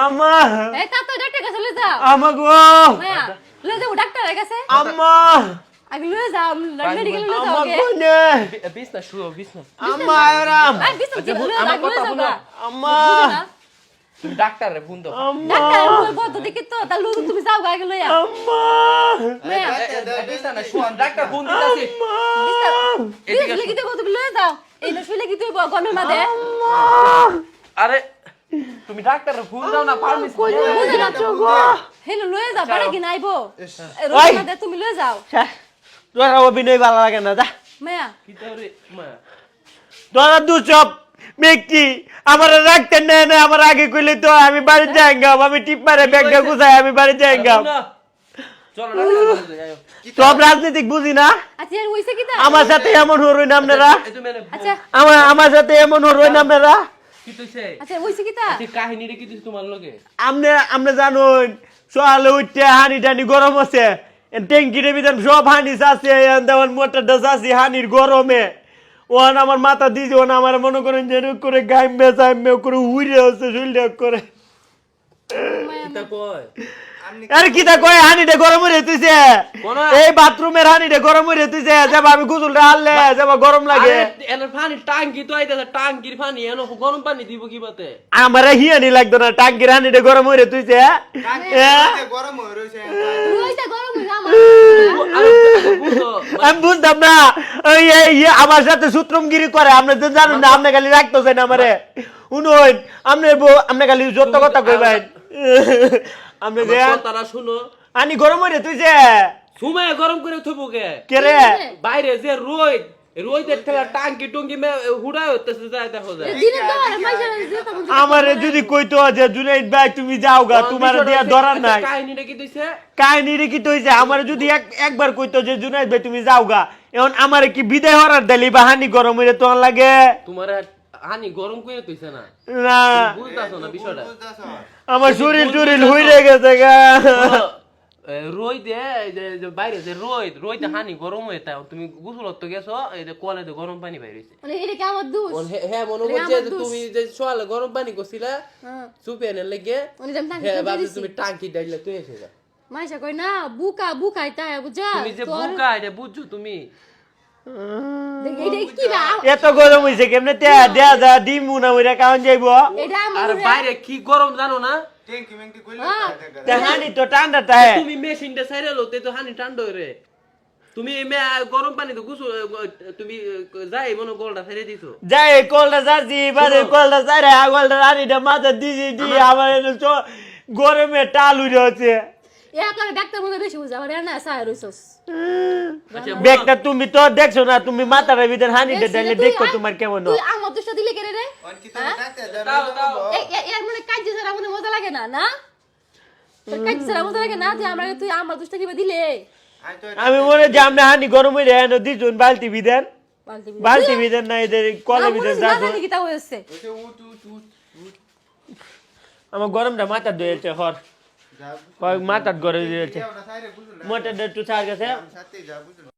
আম্মা! এই তা তো ডাক্তার কাছে লয়ে যাও আমা গো! লয়ে যাও ডাক্তারের কাছে। আম্মা! আগে লয়ে যাও মেডিকেল লয়ে যাও আমা আগে কোনে বিছনা শুও বিছনা আম্মা আরাম আচ্ছা, কথা আম্মা! তুমি ডাক্তারে ফোন দাও আম্মা! ডাক্তারের বদ্ধ দেখি তো তা লুকু তুমি যাও গা আগে লইয়া। আম্মা! মায়া। বিছনা শুও ডাক্তার ফোন দিতাছি বিস্তার এদিকে বিস্তার দেবো তুমি লয়ে যাও এই না শুলে কি তুই গরমের মাঝে আরে তুমি ডাক্তারে ফোন দাও না ফার্মেসি বুঝে না হেলো লয়ে বাড়ি কি নাইবো মাঝে তুমি লয়ে যাও। তোরা অভিনয় ভালো লাগে না যা। মায়া। কি মা। তোরা দুসব ব্যক্তি আমার রাখতে নেয় না আমার আগে কইলে তো আমি বাড়ি যাইগাম আমি টিপ মারে ব্যাগটা গুছাই আমি বাড়ি যাও সব রাজনীতিক বুঝি না? আচ্ছা এর হইছে কি তা? আমার সাথে এমন হরই না আপনারা? এই তো মানে আচ্ছা। আমার আমার সাথে এমন হরই না আপনারা? আচ্ছা হইছে কি তা? কাহিনীটা কি তোমার লগে? আপনি আপনি জানুন সকালে উঠতে হানি টানি গরম আছে। ট্যাঙ্কির ভিতর সব হানি আছে দেওয়ান মোটরটা চাষি হানির গরমে। ওহান আমার মাথা দিয়েছে ওন আমার মনে করেন যে এরকম করে গাইমে চাইমে করে উড়ে হচ্ছে শুলটা করে। আরে কি তা কয় হানিটা গরম হয়ে তুইছে? এই বাথরুমের হানিটা গরম হয়ে তুইছে যাবা আমি গুজলটা আনলে যাবা গরম লাগে। আরে এনার পানি টাঙ্কি তো আইতাছে টাঙ্কির পানি এনো গরম পানি দিব কি বাতে? আমার হিয়ানি লাগতো না টাঙ্কির হানিটা গরম হয়ে তুইছে হ্যাঁ। গরম হয়ে রয়েছে হইছে গরম হইছে আমার বুঝো আমি বুঝতাম না ওই এই ইয়ে আমার সাথে সূত্রমগিরি করে আপনি তো জানুন না আপনি খালি রাখতেছেন আমারে। উনুন আপনি আপনি খালি যত কথা কইবেন। যে তারা শুনো। আনি গরম হইরে তুই যে সুমায় গরম করে থবো কে? কে রে? বাইরে যে রোদ রোদের ঠেলা টাঙ্কি টুঙ্কি মে যায় দেখো যায়। আমারে যদি কইতো যে জুনাইদ ভাই তুমি যাও গা তোমার দিয়া ধরার নাই। কাহিনীটা কি দিছে। কাহিনী রে কি আমার যদি এক একবার কইতো যে জুনাইদ ভাই তুমি যাও গা। এখন আমারে কি বিদায় হরার দিলি বা হানি গরম হইরে তোমার লাগে? তোমার হানি গরম করে তুইছে না। না। বুঝতাছো না বিষয়টা? আমার শরীর টুরিল হইরে গেছে গা। রই দে এই যে বাইরে হানি গরম হয়ে তাই তুমি গোসলত তো গেছো এই যে কলে যে গরম পানি বাইরেছে মানে এটা কি আমার দোষ? হ্যাঁ মনে এটা যে তুমি যে সকালে গরম পানি করছিলা হ্যাঁ। এনে লেগে টাঙ্কি হ্যাঁ দিয়ে তুমি টাঙ্কি ডাইলে তুই এসে যা। মাইশা কই না বুকা বুকাই তাই বুঝা? তুমি যে বুকা এটা বুঝছ তুমি? এত গরম হইছে কেমনে? দেয়া যা ডিম মুনা হইরা কাউন যাইব? আর বাইরে কি গরম জানো না? ট্যাঙ্কি ম্যাঙ্কি কইলে হ্যাঁ। তো ঠান্ডা তাই তুমি মেশিনটা সাইরে লো তো হানি ঠান্ডা রে। তুমি মে গরম পানি তো গুছু তুমি যাই মনে দিছো। যাই কলটা যাচ্ছি বাজে কলটা যাই আগলটা রানিটা মাথা দিছি দি আমার এনে চ- গরমে টাল উড়ে হচ্ছে। আচ্ছা ব্যাগটা তুমি তো দেখছ না তুমি মাথার ভিতর হানিটা ডালে দেখো তোমার কেমন। আমার দোষটা দিলে কেন রে? অন কি তুমি ডাক্তার দাও, দাও। এ এ- এর মানে কাজ ছাড়া মনে মজা লাগে না না? কাজ ছাড়া মজা লাগে না তুই আমরা তুই আমার দোষটা কীভাবে দিলে? আমি মনে যে আমরা হানি গরম হয়ে দিছুন বালতি ভিতর বালতি ভিতর না এদের কলের ভিতর না যাচ্ছ জানি কি তা হয়েছে। বলছে উঠ উঠ উঠ উঠ। আমার গরমটা মাথা ধুয়েছে হর। যা মাথার গরম দিয়েছে